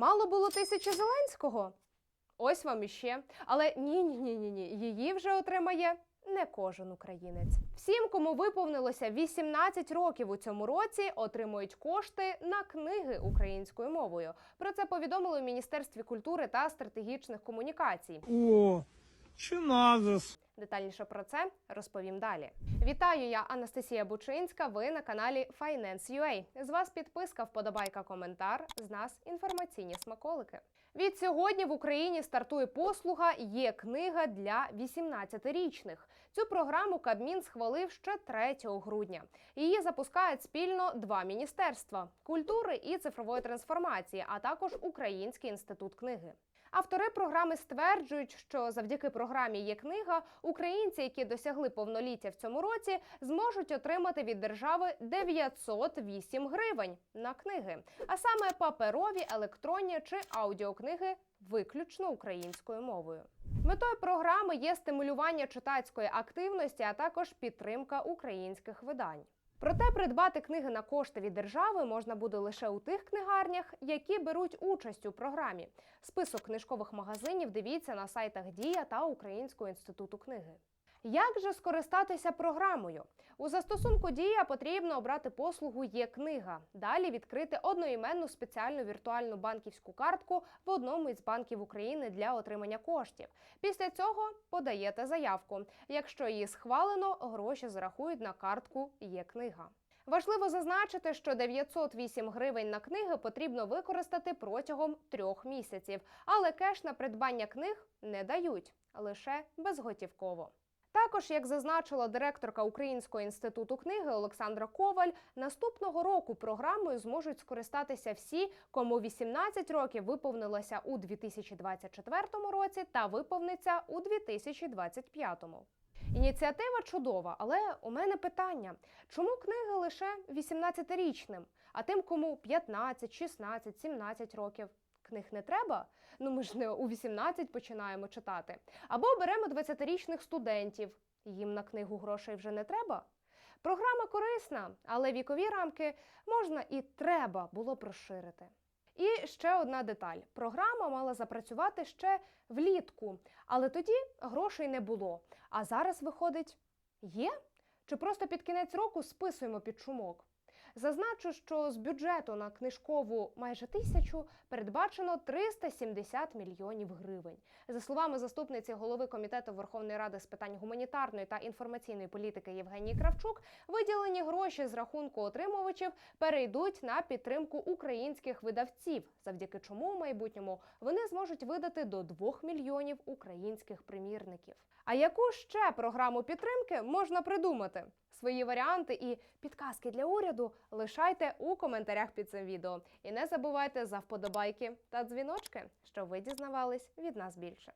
Мало було тисячі Зеленського. Ось вам іще. Але ні, ні, ні, ні, ні. Її вже отримає не кожен українець. Всім, кому виповнилося 18 років у цьому році, отримують кошти на книги українською мовою. Про це повідомили у Міністерстві культури та стратегічних комунікацій. О, чи чиназис. Детальніше про це розповім далі. Вітаю, я Анастасія Бучинська. Ви на каналі Finance.ua. З вас підписка, вподобайка, коментар. З нас інформаційні смаколики. Від сьогодні в Україні стартує послуга Є книга для 18-річних. Цю програму Кабмін схвалив ще 3 грудня. Її запускають спільно два міністерства культури і цифрової трансформації, а також Український інститут книги. Автори програми стверджують, що завдяки програмі є книга, українці, які досягли повноліття в цьому році, зможуть отримати від держави 908 гривень на книги, а саме паперові, електронні чи аудіокниги виключно українською мовою. Метою програми є стимулювання читацької активності, а також підтримка українських видань. Проте придбати книги на кошти від держави можна буде лише у тих книгарнях, які беруть участь у програмі. Список книжкових магазинів дивіться на сайтах Дія та Українського інституту книги. Як же скористатися програмою? У застосунку Дія потрібно обрати послугу Є книга. Далі відкрити одноіменну спеціальну віртуальну банківську картку в одному із банків України для отримання коштів. Після цього подаєте заявку. Якщо її схвалено, гроші зарахують на картку Є книга. Важливо зазначити, що 908 гривень на книги потрібно використати протягом трьох місяців, але кеш на придбання книг не дають лише безготівково. Також, як зазначила директорка Українського інституту книги Олександра Коваль, наступного року програмою зможуть скористатися всі, кому 18 років виповнилося у 2024 році та виповниться у 2025. Ініціатива чудова, але у мене питання: чому книги лише 18-річним, а тим, кому 15, 16, 17 років? Книг не треба? Ну ми ж не у 18 починаємо читати. Або беремо 20-річних студентів. Їм на книгу грошей вже не треба. Програма корисна, але вікові рамки можна і треба було б розширити. І ще одна деталь: програма мала запрацювати ще влітку, але тоді грошей не було. А зараз виходить, є? Чи просто під кінець року списуємо під шумок? Зазначу, що з бюджету на книжкову майже тисячу передбачено 370 мільйонів гривень. За словами заступниці голови комітету Верховної Ради з питань гуманітарної та інформаційної політики Євгенії Кравчук, виділені гроші з рахунку отримувачів перейдуть на підтримку українських видавців, завдяки чому в майбутньому вони зможуть видати до 2 мільйонів українських примірників. А яку ще програму підтримки можна придумати? Свої варіанти і підказки для уряду лишайте у коментарях під цим відео. І не забувайте за вподобайки та дзвіночки, щоб ви дізнавались від нас більше.